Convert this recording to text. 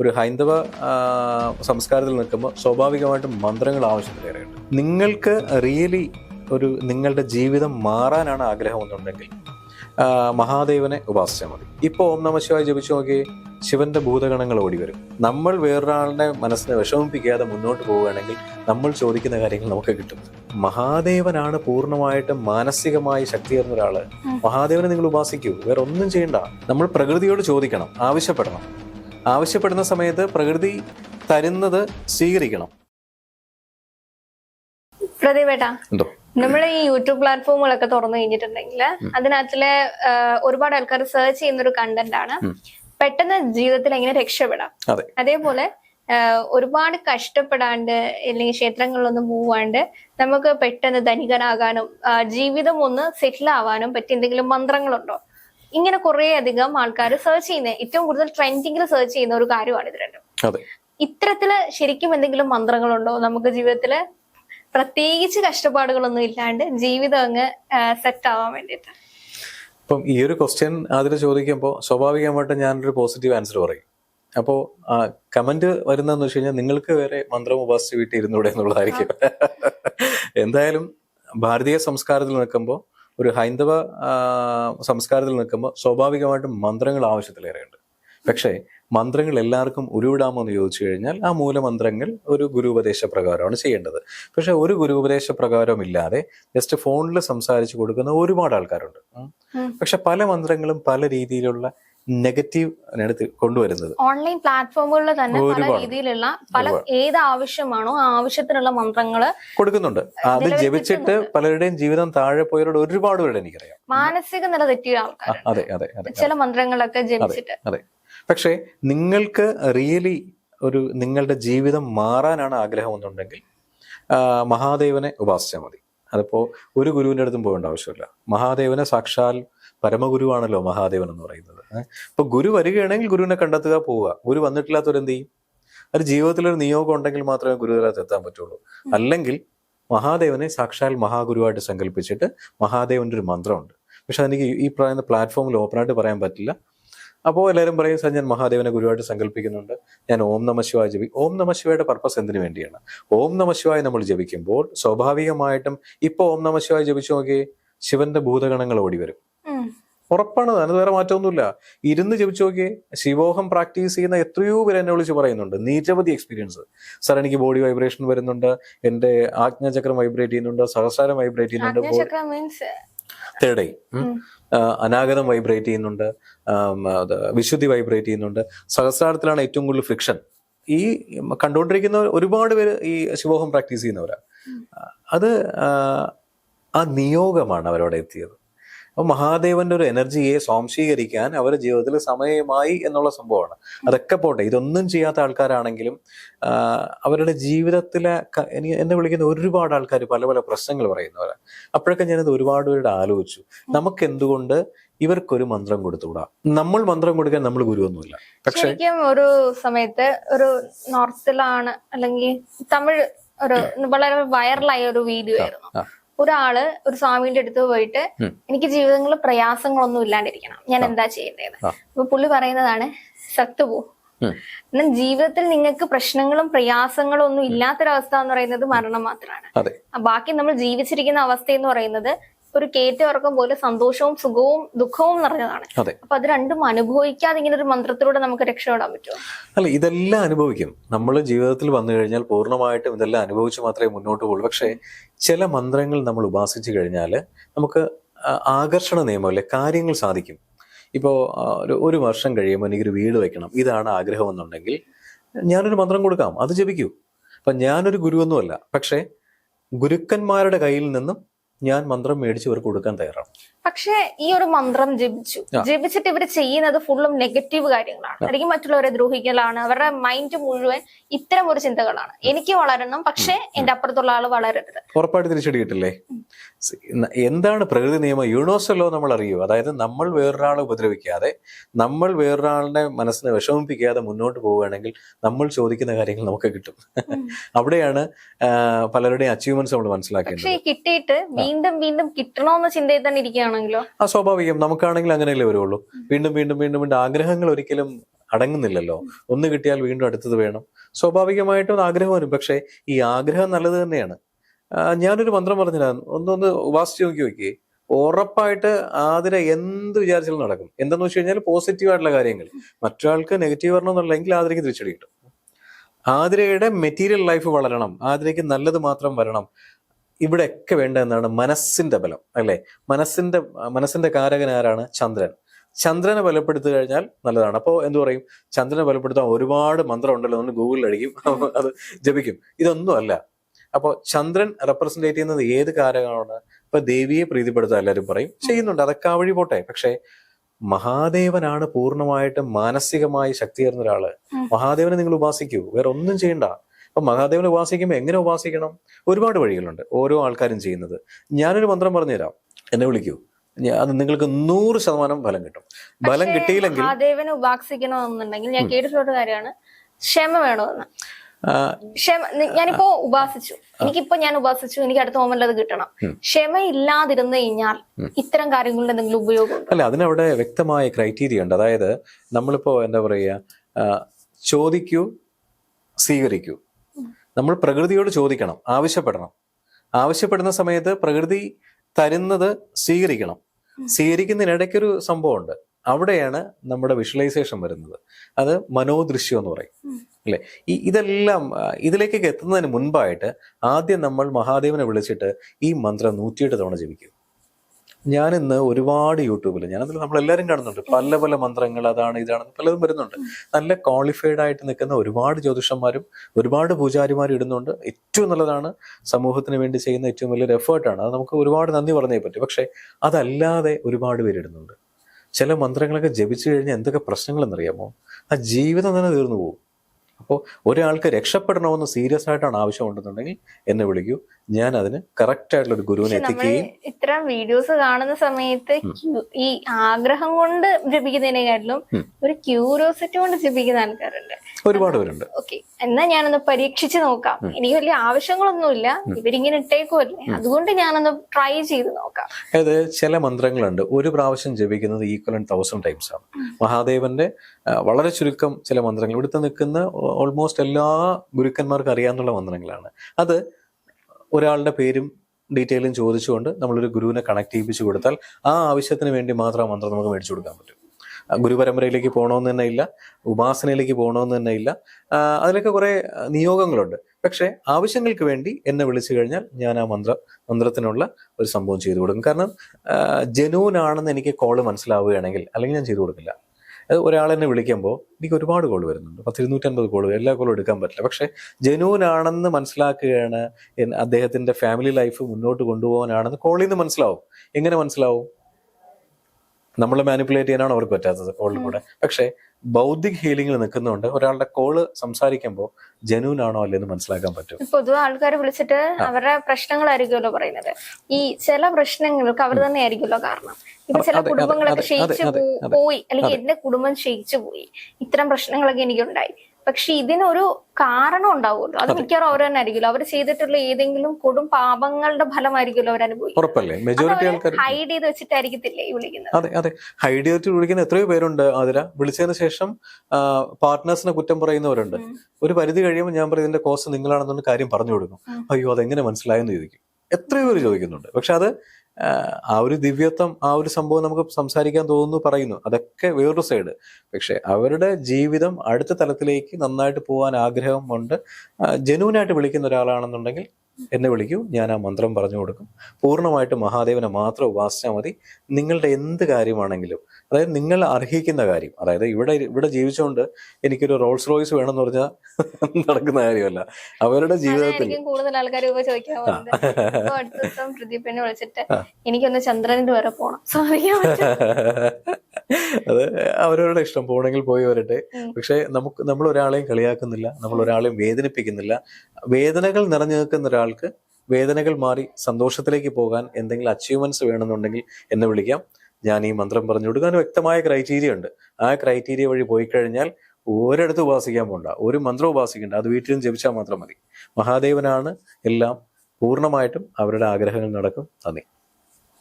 ഒരു ഹൈന്ദവ സംസ്കാരത്തിൽ നിൽക്കുമ്പോൾ സ്വാഭാവികമായിട്ടും മന്ത്രങ്ങൾ ആവശ്യത്തിലേറെയുണ്ട് നിങ്ങൾക്ക് റിയലി ഒരു നിങ്ങളുടെ ജീവിതം മാറാനാണ് ആഗ്രഹം എന്നുണ്ടെങ്കിൽ മഹാദേവനെ ഉപാസിച്ചാൽ മതി. ഇപ്പോൾ ഓം നമ ശിവായി ജപിച്ചു നോക്കിയേ ശിവന്റെ ഭൂതഗണങ്ങൾ ഓടി വരും. നമ്മൾ വേറൊരാളുടെ മനസ്സിനെ വിഷമിപ്പിക്കാതെ മുന്നോട്ട് പോവുകയാണെങ്കിൽ നമ്മൾ ചോദിക്കുന്ന കാര്യങ്ങൾ നമുക്ക് കിട്ടും. മഹാദേവനാണ് പൂർണമായിട്ടും മാനസികമായി ശക്തിയേറുന്ന ഒരാൾ. മഹാദേവനെ നിങ്ങൾ ഉപാസിക്കൂ. വേറെ ഒന്നും ചെയ്യണ്ട. നമ്മൾ പ്രകൃതിയോട് ചോദിക്കണം ആവശ്യപ്പെടണം. ആവശ്യപ്പെടുന്ന സമയത്ത് പ്രകൃതി തരുന്നത് സ്വീകരിക്കണം. എന്തോ? നമ്മൾ ഈ യൂട്യൂബ് പ്ലാറ്റ്ഫോമുകളൊക്കെ തുറന്നു കഴിഞ്ഞിട്ടുണ്ടെങ്കിൽ അതിനകത്തിലെ ഒരുപാട് ആൾക്കാർ സെർച്ച് ചെയ്യുന്ന ഒരു കണ്ടന്റ് ആണ്. പെട്ടെന്ന് ജീവിതത്തിൽ എങ്ങനെ രക്ഷപ്പെടാം. അതേപോലെ ഒരുപാട് കഷ്ടപ്പെടാണ്ട് അല്ലെങ്കിൽ ക്ഷേത്രങ്ങളിലൊന്നും പോവാണ്ട് നമുക്ക് പെട്ടെന്ന് ധനികനാകാനും ജീവിതം ഒന്ന് സെറ്റിൽ ആവാനും പറ്റിയ എന്തെങ്കിലും മന്ത്രങ്ങളുണ്ടോ? ഇങ്ങനെ കുറെ അധികം ആൾക്കാർ സെർച്ച് ചെയ്യുന്ന ഏറ്റവും കൂടുതൽ ട്രെൻഡിങ്ങിൽ സെർച്ച് ചെയ്യുന്ന ഒരു കാര്യമാണ് ഇത് രണ്ടും. ഇത്തരത്തിൽ ശരിക്കും എന്തെങ്കിലും മന്ത്രങ്ങളുണ്ടോ? നമുക്ക് ജീവിതത്തിൽ പ്രത്യേകിച്ച് കഷ്ടപ്പാടുകളൊന്നും ഇല്ലാണ്ട് ജീവിതം അങ്ങ് സെറ്റ് ആവാൻ വേണ്ടിട്ട് ഇപ്പം ഈ ഒരു ക്വസ്റ്റ്യൻ അതിൽ ചോദിക്കുമ്പോൾ സ്വാഭാവികമായിട്ടും ഞാനൊരു പോസിറ്റീവ് ആൻസർ പറയും. അപ്പോൾ കമന്റ് വരുന്നതെന്ന് വെച്ച് കഴിഞ്ഞാൽ നിങ്ങൾക്ക് വേറെ മന്ത്രം ഉപാസിച്ച് വീട്ടിൽ ഇരുന്നൂടെ എന്നുള്ളതായിരിക്കും. എന്തായാലും ഭാരതീയ സംസ്കാരത്തിൽ നിൽക്കുമ്പോൾ ഒരു ഹൈന്ദവ സംസ്കാരത്തിൽ നിൽക്കുമ്പോൾ സ്വാഭാവികമായിട്ടും മന്ത്രങ്ങൾ ആവശ്യത്തിലേറെയുണ്ട്. പക്ഷേ മന്ത്രങ്ങൾ എല്ലാവർക്കും ഉരുവിടാമോ എന്ന് ചോദിച്ചു കഴിഞ്ഞാൽ ആ മൂലമന്ത്രങ്ങൾ ഒരു ഗുരുപദേശ പ്രകാരമാണ് ചെയ്യേണ്ടത്. പക്ഷെ ഒരു ഗുരുപദേശ പ്രകാരം ഇല്ലാതെ ജസ്റ്റ് ഫോണിൽ സംസാരിച്ചു കൊടുക്കുന്ന ഒരുപാട് ആൾക്കാരുണ്ട്. പക്ഷെ പല മന്ത്രങ്ങളും പല രീതിയിലുള്ള നെഗറ്റീവ് അടുത്ത് കൊണ്ടുവരുന്നത്. ഓൺലൈൻ പ്ലാറ്റ്ഫോമുകളിൽ തന്നെ പല രീതിയിലുള്ള പല. ഏത് ആവശ്യമാണോ ആ ആവശ്യത്തിനുള്ള മന്ത്രങ്ങൾ കൊടുക്കുന്നുണ്ട്. അത് ജപിച്ചിട്ട് പലരുടെയും ജീവിതം താഴെ പോയവരോട് ഒരുപാട് പേരുടെ എനിക്കറിയാം. മാനസിക നില തെറ്റിയ ആൾക്കാർ അതെ അതെ അതെ ചില മന്ത്രങ്ങളൊക്കെ ജപിച്ചിട്ട്. അതെ. പക്ഷേ നിങ്ങൾക്ക് റിയലി ഒരു നിങ്ങളുടെ ജീവിതം മാറാനാണ് ആഗ്രഹം എന്നുണ്ടെങ്കിൽ മഹാദേവനെ ഉപാസിച്ചാൽ മതി. അതിപ്പോ ഒരു ഗുരുവിന്റെ അടുത്തും പോകേണ്ട ആവശ്യമില്ല. മഹാദേവനെ സാക്ഷാൽ പരമഗുരുവാണല്ലോ മഹാദേവൻ എന്ന് പറയുന്നത്. അപ്പൊ ഗുരു വരികയാണെങ്കിൽ ഗുരുവിനെ കണ്ടെത്തുക പോവുക. ഗുരു വന്നിട്ടില്ലാത്തവരെന്ത് ചെയ്യും? ഒരു ജീവിതത്തിലൊരു നിയോഗം ഉണ്ടെങ്കിൽ മാത്രമേ ഗുരുതലത്ത് എത്താൻ പറ്റുള്ളൂ. അല്ലെങ്കിൽ മഹാദേവനെ സാക്ഷാൽ മഹാഗുരുവായിട്ട് സങ്കല്പിച്ചിട്ട് മഹാദേവന്റെ ഒരു മന്ത്രമുണ്ട്. പക്ഷെ അതെനിക്ക് ഈ പറയുന്ന പ്ലാറ്റ്ഫോമിൽ ഓപ്പണായിട്ട് പറയാൻ പറ്റില്ല. അപ്പോൾ എല്ലാവരും പറയും സാർ ഞാൻ മഹാദേവനെ ഗുരുവായിട്ട് സങ്കല്പിക്കുന്നുണ്ട്. ഞാൻ ഓം നമ ശിവായ ജപി ഓം നമ ശിവായുടെ പർപ്പസ് എന്തിനു വേണ്ടിയാണ്? ഓം നമ ശിവായ നമ്മൾ ജപിക്കുമ്പോൾ സ്വാഭാവികമായിട്ടും ഇപ്പൊ ഓം നമ ശിവായ ജപിച്ചു നോക്കിയേ ശിവന്റെ ഭൂതഗണങ്ങൾ ഓടി വരും. ഉറപ്പാണ് അതിന് വേറെ മാറ്റമൊന്നുമില്ല. ഇരുന്ന് ജപിച്ചു നോക്കിയേ ശിവോഹം പ്രാക്ടീസ് ചെയ്യുന്ന എത്രയോ പേര് എന്നെ വിളിച്ച് പറയുന്നുണ്ട്. നിരവധി എക്സ്പീരിയൻസ് സാർ എനിക്ക് ബോഡി വൈബ്രേഷൻ വരുന്നുണ്ട്. എന്റെ ആജ്ഞാചക്രം വൈബ്രേറ്റ് ചെയ്യുന്നുണ്ട്. സഹസ്രാരം വൈബ്രേറ്റ് ചെയ്യുന്നുണ്ട്. Third eye. അനാഗതം വൈബ്രേറ്റ് ചെയ്യുന്നുണ്ട്. വിശുദ്ധി വൈബ്രേറ്റ് ചെയ്യുന്നുണ്ട്. സഹസ്രാരത്തിലാണ് ഏറ്റവും കൂടുതൽ ഫ്രിക്ഷൻ ഈ കണ്ടുകൊണ്ടിരിക്കുന്ന ഒരുപാട് പേര് ഈ ശിവോഹം പ്രാക്ടീസ് ചെയ്യുന്നവരാ. അത് ആ, ആ നിയോഗമാണ് അവരോട് എത്തിയത്. അപ്പൊ മഹാദേവന്റെ ഒരു എനർജിയെ സ്വാംശീകരിക്കാൻ അവരുടെ ജീവിതത്തിൽ സമയമായി എന്നുള്ള സംഭവമാണ്. അതൊക്കെ പോട്ടെ ഇതൊന്നും ചെയ്യാത്ത ആൾക്കാരാണെങ്കിലും അവരുടെ ജീവിതത്തിലെ എനിക്ക് എന്നെ വിളിക്കുന്ന ഒരുപാട് ആൾക്കാർ പല പല പ്രശ്നങ്ങൾ പറയുന്നവരാണ് അപ്പോഴൊക്കെ ഞാനത് ഒരുപാട് പേരുടെ ആലോചിച്ചു. നമുക്ക് എന്തുകൊണ്ട് ഇവർക്കൊരു മന്ത്രം കൊടുത്തുകൂടാ? നമ്മൾ മന്ത്രം കൊടുക്കാൻ നമ്മൾ ഗുരുവൊന്നുമില്ല. പക്ഷെ ഒരു സമയത്ത് ഒരു നോർത്തിലാണ് അല്ലെങ്കിൽ തമിഴ് ഒരു വളരെ വൈറലായ ഒരു വീഡിയോ ആയിരുന്നു. ഒരാൾ ഒരു സ്വാമിയുടെ അടുത്ത് പോയിട്ട് എനിക്ക് ജീവിതങ്ങളിൽ പ്രയാസങ്ങളൊന്നും ഇല്ലാണ്ടിരിക്കണം. ഞാൻ എന്താ ചെയ്യേണ്ടത്. അപ്പൊ പുള്ളി പറയുന്നതാണ് സത്തുപോ. എന്നാൽ ജീവിതത്തിൽ നിങ്ങൾക്ക് പ്രശ്നങ്ങളും പ്രയാസങ്ങളും ഒന്നും ഇല്ലാത്തൊരവസ്ഥ എന്ന് പറയുന്നത് മരണം മാത്രമാണ്. ബാക്കി നമ്മൾ ജീവിച്ചിരിക്കുന്ന അവസ്ഥ എന്ന് പറയുന്നത് ഒരു കേറ്റുറക്കം പോലെ സന്തോഷവും സുഖവും ദുഃഖവും നിറഞ്ഞതാണ്. അപ്പൊ അത് രണ്ടും അനുഭവിക്കാതെ ഇങ്ങനെ ഒരു മന്ത്രത്തിലൂടെ നമുക്ക് രക്ഷപ്പെടാൻ പറ്റുമോ? അല്ല ഇതെല്ലാം അനുഭവിക്കും. നമ്മൾ ജീവിതത്തിൽ വന്നു കഴിഞ്ഞാൽ പൂർണമായിട്ടും ഇതെല്ലാം അനുഭവിച്ച് മാത്രമേ മുന്നോട്ട് പോകുള്ളൂ പക്ഷേ ചില മന്ത്രങ്ങൾ നമ്മൾ ഉപാസിച്ചു കഴിഞ്ഞാൽ നമുക്ക് ആകർഷണ നിയമം അല്ലെ കാര്യങ്ങൾ സാധിക്കും. ഇപ്പോൾ ഒരു ഒരു വർഷം കഴിയുമ്പോൾ എനിക്കൊരു വീട് വെക്കണം. ഇതാണ് ആഗ്രഹം എന്നുണ്ടെങ്കിൽ ഞാനൊരു മന്ത്രം കൊടുക്കാം. അത് ജപിക്കൂ. അപ്പം ഞാനൊരു ഗുരുവൊന്നുമല്ല. പക്ഷേ ഗുരുക്കന്മാരുടെ കയ്യിൽ നിന്നും ഞാൻ മന്ത്രം മേടിച്ച് ഇവർക്ക് കൊടുക്കാൻ തയ്യാറാണ്. പക്ഷേ ഈ ഒരു മന്ത്രം ജപിച്ചു. ജപിച്ചിട്ട് ഇവർ ചെയ്യുന്നത് ഫുള്ളും നെഗറ്റീവ് കാര്യങ്ങളാണ്. അല്ലെങ്കിൽ മറ്റുള്ളവരെ ദ്രോഹിക്കലാണ്. അവരുടെ മൈൻഡ് മുഴുവൻ ഇത്തരം ഒരു ചിന്തകളാണ്. എനിക്ക് വളരണം പക്ഷേ എന്റെ അപ്പുറത്തുള്ള ആൾ വളരരുത്. ഉറപ്പായിട്ട് തിരിച്ചടി കിട്ടില്ലേ എന്താണ് പ്രകൃതി നിയമം? യൂണിവേഴ്സൽ ലോ നമ്മൾ അറിയൂ അതായത് നമ്മൾ വേറൊരാളെ ഉപദ്രവിക്കാതെ നമ്മൾ വേറൊരാളുടെ മനസ്സിനെ വിഷമിപ്പിക്കാതെ മുന്നോട്ട് പോവുകയാണെങ്കിൽ നമ്മൾ ചോദിക്കുന്ന കാര്യങ്ങൾ നമുക്ക് കിട്ടും. അവിടെയാണ് പലരുടെയും അച്ചീവ്മെന്റ്സ് നമ്മൾ മനസ്സിലാക്കിയത് കിട്ടിയിട്ട് വീണ്ടും വീണ്ടും കിട്ടണമെന്ന ചിന്തയിൽ തന്നെ ഇരിക്കുകയാണെങ്കിലോ? ആ സ്വാഭാവികം. നമുക്കാണെങ്കിൽ അങ്ങനെയല്ലേ വരുള്ളൂ. വീണ്ടും വീണ്ടും വീണ്ടും വീണ്ടും ആഗ്രഹങ്ങൾ ഒരിക്കലും അടങ്ങുന്നില്ലല്ലോ. ഒന്ന് കിട്ടിയാൽ വീണ്ടും അടുത്തത് വേണം. സ്വാഭാവികമായിട്ടും ആഗ്രഹം വരും. പക്ഷേ ഈ ആഗ്രഹം നല്ലത് തന്നെയാണ്. ഞാനൊരു മന്ത്രം പറഞ്ഞിരുന്നു ഒന്നൊന്ന് ഉപാസിച്ച് നോക്കി നോക്കിയേ ഉറപ്പായിട്ട് ആതിര എന്ത് വിചാരിച്ചാലും നടക്കും. എന്തെന്ന് വെച്ച് കഴിഞ്ഞാൽ പോസിറ്റീവ് ആയിട്ടുള്ള കാര്യങ്ങൾ. മറ്റൊരാൾക്ക് നെഗറ്റീവ് വരണമെന്നുണ്ടെങ്കിൽ ആതിരയ്ക്ക് തിരിച്ചടി കിട്ടും. ആതിരയുടെ മെറ്റീരിയൽ ലൈഫ് വളരണം. ആതിരയ്ക്ക് നല്ലത് മാത്രം വരണം. ഇവിടെയൊക്കെ വേണ്ട എന്നാണ് മനസ്സിന്റെ ബലം അല്ലെ? മനസ്സിന്റെ മനസ്സിന്റെ കാരകൻ ആരാണ്? ചന്ദ്രൻ. ചന്ദ്രനെ ബലപ്പെടുത്തി കഴിഞ്ഞാൽ നല്ലതാണ്. അപ്പോൾ എന്തു പറയും? ചന്ദ്രനെ ബലപ്പെടുത്താൻ ഒരുപാട് മന്ത്രം ഉണ്ടല്ലോ എന്ന് ഗൂഗിളിൽ അടിക്കും. അത് ജപിക്കും. ഇതൊന്നും അല്ല. അപ്പോൾ ചന്ദ്രൻ റെപ്രസെന്റേറ്റ് ചെയ്യുന്നത് ഏത് കാരകമാണ്? ഇപ്പൊ ദേവിയെ പ്രീതിപ്പെടുത്താൻ എല്ലാവരും പറയും. ചെയ്യുന്നുണ്ട്. അതൊക്കെ ആ വഴി പോട്ടെ. പക്ഷേ മഹാദേവനാണ് പൂർണമായിട്ടും മാനസികമായി ശക്തിയേറുന്ന ഒരാൾ. മഹാദേവനെ നിങ്ങൾ ഉപാസിക്കൂ. വേറെ ഒന്നും ചെയ്യണ്ട. അപ്പൊ മഹാദേവനെ ഉപാസിക്കുമ്പോൾ എങ്ങനെ ഉപാസിക്കണം? ഒരുപാട് വഴികളുണ്ട് ഓരോ ആൾക്കാരും ചെയ്യുന്നത്. ഞാനൊരു മന്ത്രം പറഞ്ഞുതരാം. എന്നെ വിളിക്കൂ. അത് നിങ്ങൾക്ക് നൂറ് ശതമാനം ഫലം കിട്ടും. ഫലം കിട്ടിയില്ലെങ്കിൽ മഹാദേവനെ ഉപാസിക്കണമെന്നുണ്ടെങ്കിൽ ഞാൻ കേട്ടിട്ടുള്ള കാര്യമാണ്. ക്ഷമ വേണമെന്ന്. ആ, ക്ഷമ ഞാനിപ്പോ ഉപാസിച്ചു. എനിക്കിപ്പോ ഞാൻ ഉപാസിച്ചു. എനിക്ക് അടുത്ത മൊമെന്റ് അത് കിട്ടണം. ക്ഷമ ഇല്ലാതിരുന്നു കഴിഞ്ഞാൽ ഇത്തരം കാര്യങ്ങളുടെ എന്തെങ്കിലും ഉപയോഗം അല്ല അതിനവിടെ വ്യക്തമായ ക്രൈറ്റീരിയ ഉണ്ട്. അതായത് നമ്മളിപ്പോ എന്താ പറയുക ചോദിക്കൂ സ്വീകരിക്കൂ. നമ്മൾ പ്രകൃതിയോട് ചോദിക്കണം ആവശ്യപ്പെടണം. ആവശ്യപ്പെടുന്ന സമയത്ത് പ്രകൃതി തരുന്നത് സ്വീകരിക്കണം. സ്വീകരിക്കുന്നതിനിടയ്ക്കൊരു സംഭവമുണ്ട്. അവിടെയാണ് നമ്മുടെ വിഷ്വലൈസേഷൻ വരുന്നത്. അത് മനോദൃശ്യം എന്ന് പറയും. അല്ലെ? ഈ ഇതെല്ലാം ഇതിലേക്ക് ഇതിലേക്കൊക്കെ എത്തുന്നതിന് മുൻപായിട്ട് ആദ്യം നമ്മൾ മഹാദേവനെ വിളിച്ചിട്ട് ഈ മന്ത്രം നൂറ്റിയെട്ട് തവണ ജപിക്കും. ഞാൻ ഇന്ന് ഒരുപാട് യൂട്യൂബിൽ ഞാനതിൽ നമ്മളെല്ലാവരും കാണുന്നുണ്ട്. പല പല മന്ത്രങ്ങൾ അതാണ് ഇതാണ് പലതും വരുന്നുണ്ട്. നല്ല ക്വാളിഫൈഡ് ആയിട്ട് നിൽക്കുന്ന ഒരുപാട് ജ്യോതിഷന്മാരും ഒരുപാട് പൂജാരിമാരും ഇടുന്നുണ്ട്. ഏറ്റവും നല്ലതാണ് സമൂഹത്തിന് വേണ്ടി ചെയ്യുന്ന ഏറ്റവും വലിയൊരു എഫേർട്ടാണ് അത് നമുക്ക് ഒരുപാട് നന്ദി പറഞ്ഞേ പറ്റും. പക്ഷേ അതല്ലാതെ ഒരുപാട് പേരിടുന്നുണ്ട് ചില മന്ത്രങ്ങളൊക്കെ ജപിച്ചു കഴിഞ്ഞാൽ എന്തൊക്കെ പ്രശ്നങ്ങളെന്നറിയാമോ? ആ ജീവിതം തന്നെ തീർന്നു പോകും. അപ്പോൾ ഒരാൾക്ക് രക്ഷപ്പെടണമെന്ന് സീരിയസ് ആയിട്ടാണ് ആവശ്യമുണ്ടെന്നുണ്ടെങ്കിൽ എന്നെ വിളിക്കൂ. ഞാൻ അതിന് കറക്റ്റ് ആയിട്ടുള്ള ഒരു ഗുരുവിനെ എത്തിക്കുകയും ഇത്തരം വീഡിയോസ് കാണുന്ന സമയത്ത് ഈ ആഗ്രഹം കൊണ്ട് ജപിക്കുന്നതിനെക്കാട്ടിലും. ഒരു ക്യൂരിയോസിറ്റി കൊണ്ട് ജപിക്കുന്ന ആൾക്കാരുണ്ട്. ഒരുപാട് പേരുണ്ട്. ഓക്കെ എന്നാ ഞാനൊന്ന് പരീക്ഷിച്ച് നോക്കാം. എനിക്ക് വലിയ ആവശ്യങ്ങളൊന്നുമില്ല. ഇവരിങ്ങനെ ഇട്ടേക്കുമല്ലേ അതുകൊണ്ട് ഞാനൊന്ന് ട്രൈ ചെയ്ത് നോക്കാം. അതായത് ചില മന്ത്രങ്ങളുണ്ട്. ഒരു പ്രാവശ്യം ജപിക്കുന്നത് ഈക്വൽ ആൻഡ് തൗസൻഡ് ടൈംസ് ആണ് മഹാദേവന്റെ വളരെ ചുരുക്കം ചില മന്ത്രങ്ങൾ. ഇവിടുത്തെ നിൽക്കുന്ന ഓൾമോസ്റ്റ് എല്ലാ ഗുരുക്കന്മാർക്കും അറിയാവുന്ന മന്ത്രങ്ങളാണ്. അത് ഒരാളുടെ പേരും ഡീറ്റെയിലും ചോദിച്ചുകൊണ്ട് നമ്മളൊരു ഗുരുവിനെ കണക്ട് ചെയ്യിപ്പിച്ചു കൊടുത്താൽ ആ ആവശ്യത്തിന് വേണ്ടി മാത്രം ആ മന്ത്രം നമുക്ക് മേടിച്ചു കൊടുക്കാൻ പറ്റും. ഗുരുപരമ്പരയിലേക്ക് പോകണമെന്ന് തന്നെ ഇല്ല ഉപാസനയിലേക്ക് പോകണമെന്ന് തന്നെ ഇല്ല. അതിലൊക്കെ കുറെ നിയോഗങ്ങളുണ്ട്. പക്ഷെ ആവശ്യങ്ങൾക്ക് വേണ്ടി എന്നെ വിളിച്ചു കഴിഞ്ഞാൽ ഞാൻ ആ മന്ത്ര മന്ത്രത്തിനുള്ള ഒരു സംഭവം ചെയ്തു കൊടുക്കും. കാരണം ജനൂനാണെന്ന് എനിക്ക് കോൾ മനസ്സിലാവുകയാണെങ്കിൽ അല്ലെങ്കിൽ ഞാൻ ചെയ്തു കൊടുക്കില്ല. അത് ഒരാളെന്നെ വിളിക്കുമ്പോൾ എനിക്ക് ഒരുപാട് കോൾ വരുന്നുണ്ട്. പത്ത് ഇരുന്നൂറ്റൻപത് കോൾ എല്ലാ കോളും എടുക്കാൻ പറ്റില്ല. പക്ഷെ ജനുവിനാണെന്ന് മനസ്സിലാക്കുകയാണ് അദ്ദേഹത്തിന്റെ ഫാമിലി ലൈഫ് മുന്നോട്ട് കൊണ്ടുപോകാനാണെന്ന് കോളിൽ നിന്ന് മനസ്സിലാവും. എങ്ങനെ മനസ്സിലാവും? നമ്മളെ മാനിപ്പുലേറ്റ് ചെയ്യാനാണ് അവർക്ക് പറ്റാത്തത് കോളിൽ കൂടെ. പക്ഷേ ബൗദ്ധിക ഹീലിംഗിൽ നിൽക്കുന്നതുകൊണ്ട് ഒരാളുടെ കോൾ സംസാരിക്കുമ്പോൾ ജനുവിൻ ആണോ അല്ലെന്ന് മനസ്സിലാക്കാൻ പറ്റും. പൊതുവെ ആൾക്കാർ വിളിച്ചിട്ട് അവരുടെ പ്രശ്നങ്ങളായിരിക്കുമല്ലോ പറയുന്നത്. ഈ ചില പ്രശ്നങ്ങൾക്ക് അവർ തന്നെ ആയിരിക്കുമല്ലോ കാരണം. ഇപ്പൊ ചില കുടുംബങ്ങളൊക്കെ ക്ഷയിച്ചു പോയി. അല്ലെങ്കിൽ എന്റെ കുടുംബം ക്ഷയിച്ചു പോയി. ഇത്തരം പ്രശ്നങ്ങളൊക്കെ എനിക്കുണ്ടായി. പക്ഷെ ഇതിനൊരു കാരണം ഉണ്ടാവുമല്ലോ. അത് മിക്കവാറും അവർ തന്നെ ആയിരിക്കുമല്ലോ. അവർ ചെയ്തിട്ടുള്ള ഏതെങ്കിലും കൊടും പാപങ്ങളുടെ ഫലമായിരിക്കുമല്ലോ അവർ അനുഭവിക്കും ഹൈഡ് ചെയ്ത് വെച്ചിട്ടായിരിക്കത്തില്ലേ ഈ വിളിക്കുന്നത്? അതെ അതെ. ഹൈഡ് ചെയ്തിട്ട് വിളിക്കുന്ന എത്രയോ പേരുണ്ട് അതില വിളിച്ചതിന് ശേഷം പാർട്ട്നേഴ്സിനെ കുറ്റം പറയുന്നവരുണ്ട്. ഒരു പരിധി കഴിയുമ്പോൾ ഞാൻ പറയും ഇതിന്റെ കോസ് നിങ്ങളാണെന്നൊരു കാര്യം പറഞ്ഞു കൊടുക്കും. അയ്യോ അതെങ്ങനെ മനസ്സിലായെന്ന് ചോദിക്കും. എത്രയോ പേര് ചോദിക്കുന്നുണ്ട്. പക്ഷെ അത് ആ, ഒരു ദിവ്യത്വം ആ ഒരു സംഭവം നമുക്ക് സംസാരിക്കാൻ തോന്നുന്നു പറയുന്നു. അതൊക്കെ വേറൊരു സൈഡ് പക്ഷെ അവരുടെ ജീവിതം അടുത്ത തലത്തിലേക്ക് നന്നായിട്ട് പോകാൻ കൊണ്ട് ജനുവിനായിട്ട് വിളിക്കുന്ന ഒരാളാണെന്നുണ്ടെങ്കിൽ എന്നെ വിളിക്കൂ. ഞാൻ ആ മന്ത്രം പറഞ്ഞു കൊടുക്കും. പൂർണമായിട്ട് മഹാദേവനെ മാത്രം ഉപാസിച്ചാൽ മതി. നിങ്ങളുടെ എന്ത് കാര്യമാണെങ്കിലും അതായത് നിങ്ങൾ അർഹിക്കുന്ന കാര്യം അതായത് ഇവിടെ ഇവിടെ ജീവിച്ചുകൊണ്ട് എനിക്കൊരു റോൾസ് റോയ്സ് വേണമെന്ന് പറഞ്ഞാൽ നടക്കുന്ന കാര്യമല്ല. അവരുടെ ജീവിതത്തിൽ കൂടുതൽ ആൾക്കാർ പ്രദീപിനെ വിളിച്ചിട്ട്. എനിക്കൊന്ന് ചന്ദ്രനിൽ വരെ പോണം. അത് അവരവരുടെ ഇഷ്ടം. പോണെങ്കിൽ പോയി വരട്ടെ. പക്ഷെ നമുക്ക് നമ്മൾ ഒരാളെയും കളിയാക്കുന്നില്ല. നമ്മൾ ഒരാളെയും വേദനിപ്പിക്കുന്നില്ല. വേദനകൾ നിറഞ്ഞു നിൽക്കുന്ന ഒരാൾക്ക് വേദനകൾ മാറി സന്തോഷത്തിലേക്ക് പോകാൻ എന്തെങ്കിലും അച്ചീവ്മെന്റ്സ് വേണമെന്നുണ്ടെങ്കിൽ എന്നെ വിളിക്കാം. ഞാൻ ഈ മന്ത്രം പറഞ്ഞു കൊടുക്കാൻ വ്യക്തമായ ക്രൈറ്റീരിയ ഉണ്ട്. ആ ക്രൈറ്റീരിയ വഴി പോയി കഴിഞ്ഞാൽ ഒരിടത്ത് ഉപാസിക്കാൻ പോണ്ട. ഒരു മന്ത്രം ഉപാസിക്കണ്ട. അത് വീട്ടിലും ജപിച്ചാൽ മാത്രം മതി. മഹാദേവനാണ് എല്ലാം പൂർണമായിട്ടും അവരുടെ ആഗ്രഹങ്ങൾ നടക്കും. നന്ദി.